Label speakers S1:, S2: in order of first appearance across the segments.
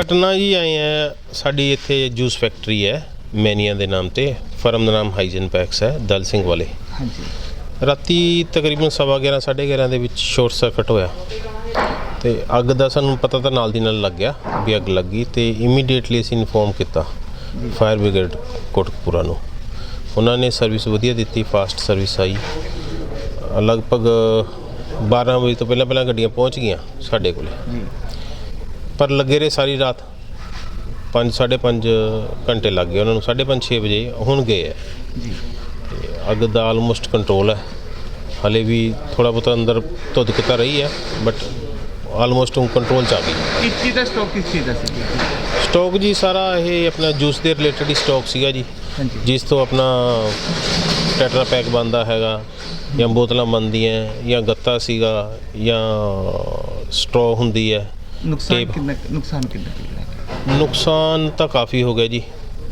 S1: ਘਟਨਾ ਜੀ ਆਏ ਆ ਸਾਡੀ ਇੱਥੇ ਜੂਸ ਫੈਕਟਰੀ ਹੈ ਮੈਨੀਆ ਦੇ ਨਾਮ ਤੇ ਫਰਮ ਦਾ ਨਾਮ ਹਾਈਜਨ ਪੈਕਸ ਹੈ ਦਲ ਸਿੰਘ ਵਾਲੇ।
S2: ਹਾਂਜੀ।
S1: ਰਾਤੀ ਤਕਰੀਬਨ ਸਵਾ 11 ਸਾਢੇ 11 ਦੇ ਵਿੱਚ ਸ਼ਾਰਟ ਸਰਕਟ ਹੋਇਆ। ਤੇ ਅੱਗ ਦਾ ਸਾਨੂੰ ਪਤਾ ਤਾਂ ਨਾਲ ਦੀ ਨਾਲ ਲੱਗ ਗਿਆ ਵੀ ਅੱਗ ਲੱਗੀ ਤੇ ਇਮੀਡੀਏਟਲੀ ਅਸੀਂ ਇਨਫੋਰਮ ਕੀਤਾ ਫਾਇਰ ਬ੍ਰਿਗੇਡ ਕੋਟਕਪੂਰਾ ਨੂੰ। ਉਹਨਾਂ ਨੇ ਸਰਵਿਸ ਵਧੀਆ ਦਿੱਤੀ ਫਾਸਟ ਸਰਵਿਸ ਆਈ। ਲਗਭਗ 12 ਵਜੇ ਤੋਂ ਪਹਿਲਾਂ ਪਹਿਲਾਂ ਗੱਡੀਆਂ ਪਹੁੰਚ ਗਈਆਂ ਸਾਡੇ ਕੋਲੇ।
S2: ਜੀ।
S1: ਪਰ ਲੱਗੇ ਰਹੇ ਸਾਰੀ ਰਾਤ। 5 5.5 ਘੰਟੇ ਲੱਗ ਗਏ ਉਹਨਾਂ ਨੂੰ 5:30 6 ਵਜੇ ਹੁਣ ਗਏ ਹੈ
S2: ਜੀ।
S1: ਅੱਗ ਦਾ ਆਲਮੋਸਟ ਕੰਟਰੋਲ ਹੈ। ਹਲੇ ਵੀ ਥੋੜਾ ਬਹੁਤ ਅੰਦਰ ਧੁੱਧ ਕਿਤਾ ਰਹੀ ਹੈ ਬਟ ਆਲਮੋਸਟ ਹੁਣ ਕੰਟਰੋਲ ਚ ਆ ਗਈ।
S2: ਕਿਸ ਚੀਜ਼ ਦਾ ਸਟਾਕ ਕਿਸ ਚੀਜ਼ ਦਾ ਸੀ?
S1: ਸਟਾਕ ਜੀ ਸਾਰਾ ਇਹ ਆਪਣਾ ਜੂਸ ਦੇ ਰਿਲੇਟਡ ਹੀ ਸਟਾਕ ਸੀਗਾ ਜੀ। ਜਿਸ ਤੋਂ ਆਪਣਾ ਟੈਟਰਾ ਪੈਕ ਬਣਦਾ ਹੈਗਾ ਜਾਂ ਬੋਤਲਾਂ ਬਣਦੀਆਂ ਜਾਂ ਗੱਤਾ ਸੀਗਾ ਜਾਂ ਸਟ੍ਰੋ ਹੁੰਦੀ ਹੈ।
S2: ਨੁਕਸਾਨ
S1: ਟੇਪ।
S2: ਕਿੰਨਾ ਨੁਕਸਾਨ ਕਿੰਨਾ ਕੁ ਹੋਇਆ?
S1: ਨੁਕਸਾਨ ਤਾਂ ਕਾਫੀ ਹੋ ਗਿਆ ਜੀ।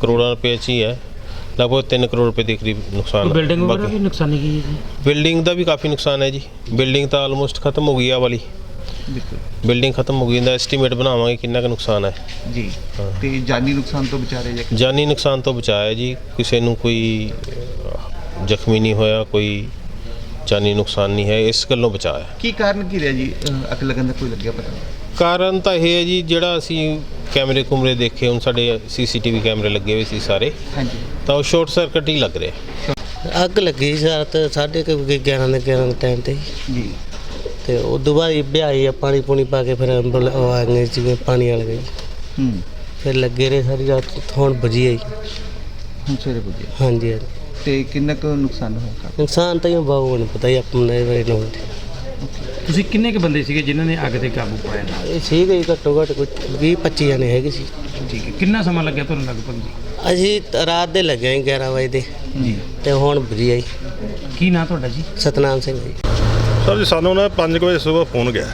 S1: ਕਰੋੜਾਂ ਰੁਪਏ ਚ ਹੀ ਹੈ। ਲਗਭਗ 3 ਕਰੋੜ ਰੁਪਏ ਦੇ ਕਰੀਬ ਨੁਕਸਾਨ
S3: ਬਿਲਡਿੰਗ ਵਗੈਰਾ
S1: ਬਾਕੀ-
S3: ਵੀ ਨੁਕਸਾਨੀ ਗਈ ਹੈ ਜੀ?
S1: ਬਿਲਡਿੰਗ ਦਾ ਵੀ ਕਾਫੀ ਨੁਕਸਾਨ ਹੈ ਜੀ। ਬਿਲਡਿੰਗ ਤਾਂ ਆਲਮੋਸਟ ਖਤਮ ਹੋ ਗਈ ਆ ਵਾਲੀ।
S2: ਬਿਲਕੁਲ।
S1: ਬਿਲਡਿੰਗ ਖਤਮ ਹੋ ਗਈ ਇਹਦਾ ਐਸਟੀਮੇਟ ਬਣਾਵਾਂਗੇ ਕਿੰਨਾ ਕੁ ਨੁਕਸਾਨ ਹੈ।
S2: ਜੀ। ਤੇ ਜਾਨੀ ਨੁਕਸਾਨ ਤੋਂ ਵਿਚਾਰੇ ਜਾਂ
S1: ਜਾਨੀ ਨੁਕਸਾਨ ਤੋਂ ਬਚਾਇਆ ਜੀ। ਕਿਸੇ ਨੂੰ ਕੋਈ ਅਹ, ਜ਼ਖਮੀ ਨਹੀਂ ਹੋਇਆ ਕੋਈ ਜਾਨੀ ਨੁਕਸਾਨ ਨਹੀਂ ਹੈ। ਇਸ ਗੱਲੋਂ ਬਚਾਇਆ
S2: ਕੀ ਕਾਰਨ ਕੀ ਰਿਹਾ ਜੀ? ਅਹ, ਅੱਗ ਲੱਗਣ ਦਾ ਕੋਈ ਲੱਗਿਆ ਪਤਾ? ਨਹੀਂ
S1: ਕਾਰਨ ਤਾਂ ਇਹ ਹੈ ਜੀ ਜਿਹੜਾ ਅਸੀਂ ਕੈਮਰੇ ਕੁਮਰੇ ਦੇਖੇ ਹੁਣ ਸਾਡੇ ਸੀਸੀਟੀਵੀ ਕੈਮਰੇ ਲੱਗੇ ਹੋਏ ਸੀ ਸਾਰੇ
S2: ਹਾਂਜੀ।
S1: ਤਾਂ ਉਹ ਸ਼ਾਰਟ ਸਰਕਟ ਹੀ ਲੱਗ ਰਿਹਾ।
S4: ਅੱਗ ਲੱਗੀ ਸੀ ਰਾਤ ਸਾਢੇ ਕੁ ਗਿ- ਦੇ 11 ਦੇ ਟਾਈਮ ਤੇ।
S2: ਜੀ।
S4: ਤੇ ਉਦੋਂ ਬਾਅਦ ਹੀ ਵਿਆਹੀ ਆ ਪਾਣੀ ਪੂਣੀ ਪਾ ਕੇ ਫਿਰ ਐਂਬੂਲ ਉਹ ਆ ਗਏ ਜਿਵੇਂ ਪਾਣੀ ਵਾਲ ਗਈ
S2: ਹੂੰ।
S4: ਫਿਰ ਲੱਗੇ ਰਹੇ ਸਾਰੀ ਰਾਤ ਹੁਣ ਬਜੀ ਆਈ।
S2: ਹੁਣ ਸਵੇਰੇ ਪੁੱਜੇ
S4: ਹਾਂਜੀ ਹਾਂਜੀ।
S2: ਤੇ ਕਿੰਨਾ ਕੁ ਨੁਕਸਾਨ ਹੋਇਆ? ਘਰ?
S4: ਨੁਕਸਾਨ ਤਾਂ ਇਹ ਬਾਬੂ ਨੂੰ ਪਤਾ ਹੀ ਆਪਣੇ ਬਾਰੇ ਨੂੰ
S3: ਤੁਸੀਂ ਕਿੰਨੇ ਕ ਬੰਦੇ ਸੀਗੇ ਜਿਨ੍ਹਾਂ ਨੇ ਅੱਗ ਤੇ ਕਾਬੂ ਪਾਇਆ? ਨਾਲ
S4: ਇਹ ਸੀ ਗਈ ਘੱਟੋ ਘੱਟ ਕੋਈ 20 25 ਜਣੇ ਹੈਗੇ ਸੀ।
S3: ਠੀਕ ਹੈ। ਕਿੰਨਾ ਸਮਾਂ ਲੱਗਿਆ ਤੁਹਾਨੂੰ ਲਗਭਗ? ਜੀ
S4: ਅਸੀਂ ਤਾਂ ਰਾਤ ਦੇ ਲੱਗੇ ਸੀ 11 ਵਜੇ ਦੇ।
S2: ਜੀ।
S4: ਤੇ ਹੁਣ ਬਜੀ ਆਈ।
S3: ਕੀ ਨਾਂ ਤੁਹਾਡਾ ਜੀ?
S4: ਸਤਨਾਮ ਸਿੰਘ ਜੀ।
S5: ਸਰ ਜੀ ਸਾਨੂੰ ਨਾ 5 ਵਜੇ ਸਵੇਰ ਫੋਨ ਗਿਆ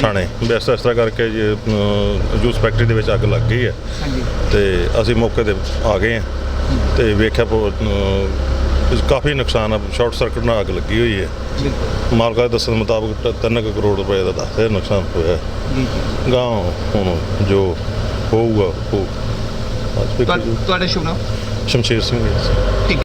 S5: ਥਾਣੇ ਵੀ ਇਸ ਤਰ੍ਹਾਂ ਇਸ ਤਰ੍ਹਾਂ ਕਰਕੇ ਜੀ ਅਮ, ਜੂਸ ਫੈਕਟਰੀ ਦੇ ਵਿੱਚ ਅੱਗ ਲੱਗ ਗਈ ਹੈ।
S2: ਹਾਂਜੀ।
S5: ਤੇ ਅਸੀਂ ਮੌਕੇ ਤੇ ਆ ਗਏ ਹਾਂ। ਤੇ ਵੇਖਿਆ ਪੋ- ਅਮ, ਵੀ ਕਾਫੀ ਨੁਕਸਾਨ ਆ ਸ਼ਾਰਟ ਸਰਕਟ ਨਾਲ ਅੱਗ ਲੱਗੀ ਹੋਈ ਹੈ।
S2: ਬਿਲਕੁਲ।
S5: ਮਾਲਕਾਂ ਦੇ ਦੱਸਣ ਮੁਤਾਬਕ 3 ਕਰੋੜ ਰੁਪਏ ਦਾ ਦੱਸਦੇ ਨੁਕਸਾਨ ਹੋਇਆ
S2: ਜੀ ਜੀ।
S5: ਗਾਂ ਹੁਣ ਜੋ ਹੋਊਗਾ ਉਹ।
S2: ਤੁਹਾਡਾ ਸ਼ੁਭ ਨਾਮ?
S5: ਸ਼ਮਸ਼ੇਰ ਸਿੰਘ ਜੀ।